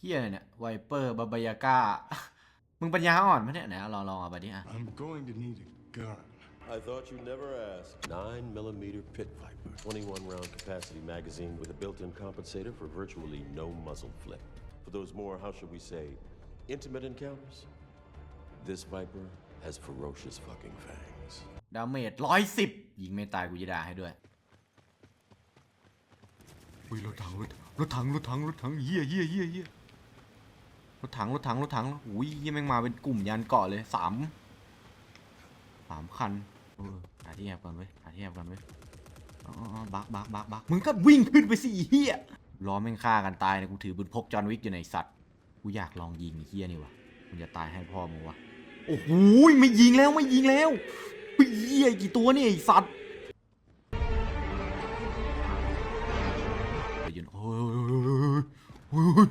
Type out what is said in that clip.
เฮียอะไรเนี่ยไวเปอร์บาบายาก้า มึงปัญญาอ่อนปะเนี่ยไหนลองลองเอาไปดิอะ I'm going to need a gun. I thought you'd never ask. 9 millimeter Pit Viper. 21 round capacity magazine with a built in compensator for virtually no muzzle flip. For those more, how should we say, intimate encounters? This Viper has ferocious fucking fangs. ดาเมจร้อยสิบยิงไม่ตายกูจะด่าให้ด้วยอุ้ยรถถังรถรถถังรถถังรถถังเฮียเฮียเฮียเฮีย รถถังรถถังรถถังอุ้ยเฮียแม่งมาเป็นกลุ่มยานเกาะเลยสามสามคันเออหาที่แอบก่อนเว้ยหาที่แอบก่อนเว้ยอ๋อบักบักบักบักมึงก็วิ่งขึ้นไปสิเฮียล้อแม่งฆ่ากันตายนะกูถือปืนพกจอนวิกอยู่ในสัตว์กูอยากลองยิงเฮียนี่วะมึงจะตายให้พ่อมึงวะโอ้โหไม่ยิงแล้วไม่ยิงแล้วเฮียกี่ตัวเนี่ยไอสัตว์ยืนโอ้ย